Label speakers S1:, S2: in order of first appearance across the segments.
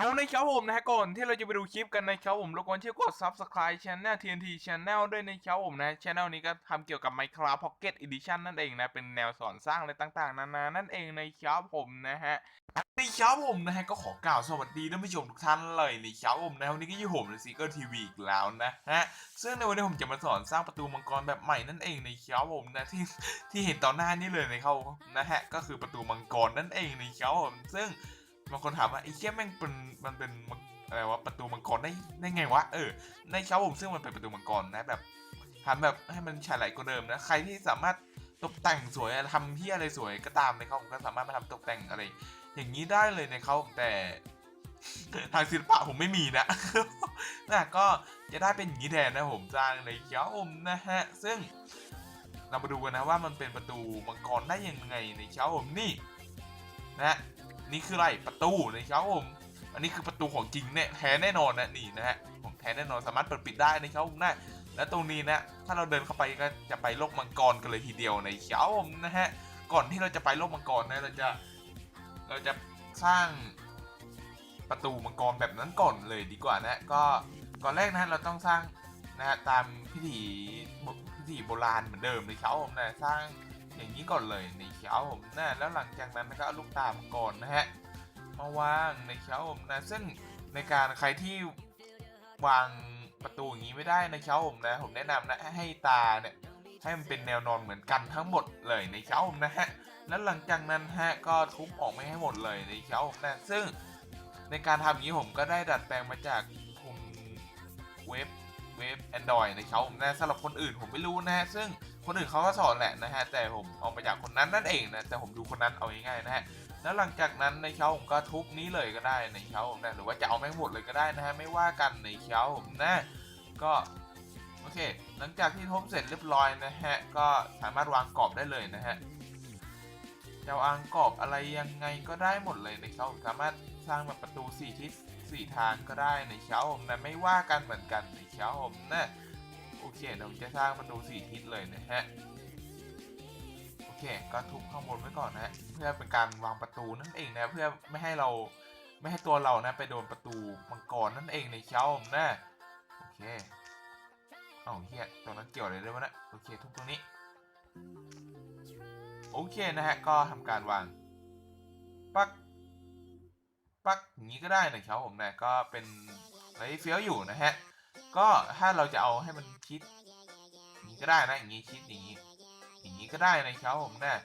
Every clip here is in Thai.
S1: เอาในครับผมนะฮะก่อนที่เราจะไปดูคลิปกันนะครับผมรบกวนช่วยกด subscribe channel TNT Channel ด้วยนะครับผมนะ channel นี้ก็ทำเกี่ยวกับ Minecraft Pocket Edition นั่นเองนะ เป็นแนวสอนสร้างอะไรต่างๆ นานานั่นเองนะครับผมนะฮะในครับผมนะฮะก็ขอกล่าวสวัสดีท่านผู้ชมทุกท่านเลยในครับผมนะวันนี้ก็อยู่ผมในซีเกอร์ทีวีอีกแล้วนะฮะซึ่งในวันนี้ผมจะมาสอนสร้างประตูมังกรแบบใหม่นั่นเองในครับผมนะที่ที่เห็นตอนหน้านี่เลยในะครับนะฮะก็คือประตูมังกรนั่นเองในครับผมซึ่ง บางคนถามว่าไอ้เชี่ยแม่งเป็นมันเป็นอะไรวะประตูมังกรได้ได้ไงวะเออในเช้าผมซึ่งมันเป็นประตูมังกรนะแบบทำแบบให้มันฉายกว่าเดิมนะใครที่สามารถตกแต่งสวยทำที่อะไรสวยก็ตามในะครับผมก็สามารถมาทำตกแต่งอะไร อย่างนี้ได้เลยในะครับแต่ทางศิลปะผมไม่มีนะนะก็จะได้เป็นอย่างนี้แทนนะผมสร้างในเช้าผมนะฮะซึ่งเรามาดูกันนะว่ามันเป็นประตูมังกรได้ยังไงในเช้าผมนี่ นะนี่คืออะไรประตูนะครับผมอันนี้คือประตูของจริงเนี่ยแท้แน่นอนนะนี่นะฮะของแท้แน่นอนสามารถเปิดปิดได้นะครับผมนะและตรงนี้นะถ้าเราเดินเข้าไปก็จะไปโลกมังกรกันเลยทีเดียวในเช้าผมนะฮะก่อนที่เราจะไปโลกมังกรนะเราจะเราจะสร้างประตูมังกรแบบนั้นก่อนเลยดีกว่านะก็ก่อนแรกนะเราต้องสร้างนะฮะตามพิธีพิธีโบราณเหมือนเดิมในเช้าผมนะสร้าง อย่างนี้ก่อนเลยในเช้าผมนะแล้วหลังจากนั้นก็เอาลูกตามังกรนะฮะมาวางในเช้าผมนะซึ่งในการใครที่วางประตูอย่างนี้ไม่ได้ในเช้าผมนะผมแนะนำนะให้ตาเนี่ยให้มันเป็นแนวนอนเหมือนกันทั้งหมดเลยในเช้าผมนะฮะแล้วหลังจากนั้นฮะก็ทุบออกไม่ให้หมดเลยในเช้าผมนะซึ่งในการทำอย่างนี้ผมก็ได้ดัดแปลงมาจากผมเว็บเว็บ Android ในเช้าผมนะสำหรับคนอื่นผมไม่รู้นะฮะซึ่ง คนอื่นเขาก็สอนแหละนะฮะ แต่ผมเอามาจากคนนั้นนั่นเองนะ แต่ผมดูคนนั้นเอาง่ายๆนะฮะ แล้วหลังจากนั้นในเช้าผมก็ทุบนี้เลยก็ได้ในเช้าผมนะหรือว่าจะเอาแม่งหมดเลยก็ได้นะฮะ ไม่ว่ากันในเช้าผมนะ ก็โอเค หลังจากที่ทุบเสร็จเรียบร้อยนะฮะ ก็สามารถวางกรอบได้เลยนะฮะจะวางกรอบอะไรยังไงก็ได้หมดเลยในเช้าผมสามารถสร้างแบบประตูสี่ทิศสี่ทางก็ได้ในเช้าผมนะไม่ว่ากันเหมือนกันในเช้าผมนะ โอเคเดี๋ยวจะสร้างประตูสี่ทิศเลยนะฮะโอเค ก็ทุบข้างบนไว้ก่อนนะฮะเพื่อเป็นการวางประตูนั่นเองนะเพื่อไม่ให้เราไม่ให้ตัวเรานะไปโดนประตูมังกรนั่นเองในเช้าผมนะโอเคเอ้าเฮียตรงนั้นเกี่ยวอะไรด้วยวะนะโอเคทุบตรงนี้โอเคนะฮะก็ทำการวางปักปักอย่างนี้ก็ได้นะครับผมนะก็เป็นอะไรเฟี้ยวอยู่นะฮะ ก็ถ้าเราจะเอาให้มันชิดอย่างนี้ก็ได้นะอย่างนี้ชิดอย่างนี้ อย่างนี้ก็ได้ในเช้าผมนะ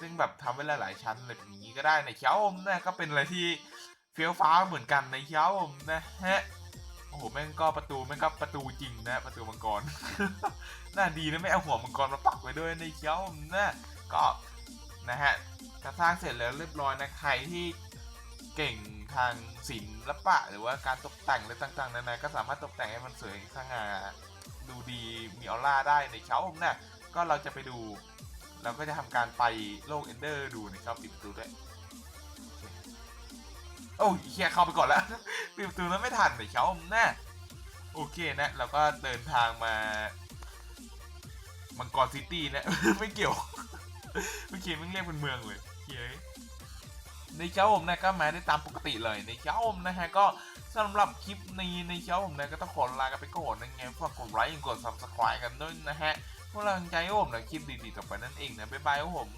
S1: ซึ่งแบบทำไว้หลายๆชั้นเลยอย่างนี้ก็ได้ในเช้าผมนะก็เป็นอะไรที่เฟี้ยวฟ้าเหมือนกันในเช้าผมนะฮะโอ้โหแม่งก็ประตูแม่งก็ประตูจริงนะประตูมังกร น่าดีนะไม่เอาหัวมังกรมาปักไว้ด้วยในเช้าผมนะก็นะฮะถ้าสร้างเสร็จแล้วเรียบร้อยนะใครที่ เก่งทางศิลปะ หรือว่าการตกแต่งอะไรต่างๆนานาก็สามารถตกแต่งให้มันสวยสง่าดูดีมีออร่าได้ในเช้าผมนะก็เราจะไปดู เราก็จะทำการไปโลกเอนเดอร์ดูนะครับปิดประตูด้วยโอ้ยเฮียเข้าไปก่อนแล้วปิดประตูแล้วไม่ทันในเช้าผมนะโอเคนะ เราก็เดินทางมามังกรซิตี้นะ ไม่เกี่ยวเมื่อกี้มึงเรียกเป็นเมืองเลยเฮ้ย ในเช้าผมนะก็มาได้ตามปกติเลยในเช้าผมนะฮะก็สำหรับคลิปนี้ในเช้าผมนะก็ต้องขอลากันไปก่อนนะไงฝากกดไลค์กด subscribe กันด้วยนะฮะเพื่อกำลังใจผมนะคลิปดีๆต่อไปนั่นเองนะบ๊ายบายครับผม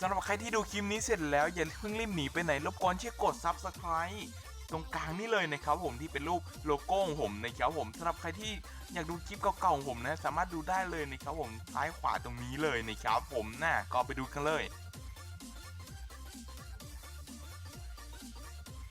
S1: สำหรับใครที่ดูคลิปนี้เสร็จแล้วอย่าเพิ่งรีบหนีไปไหนรบกวนช่วยกด subscribe ตรงกลางนี่เลยนะครับผมที่เป็นรูปโลโก้ของผมนะครับผมสำหรับใครที่อยากดูคลิปเก่าๆของผมนะ สามารถดูได้เลยนะครับผมซ้ายขวาตรงนี้เลยนะครับผมนะก็ไปดูกันเลย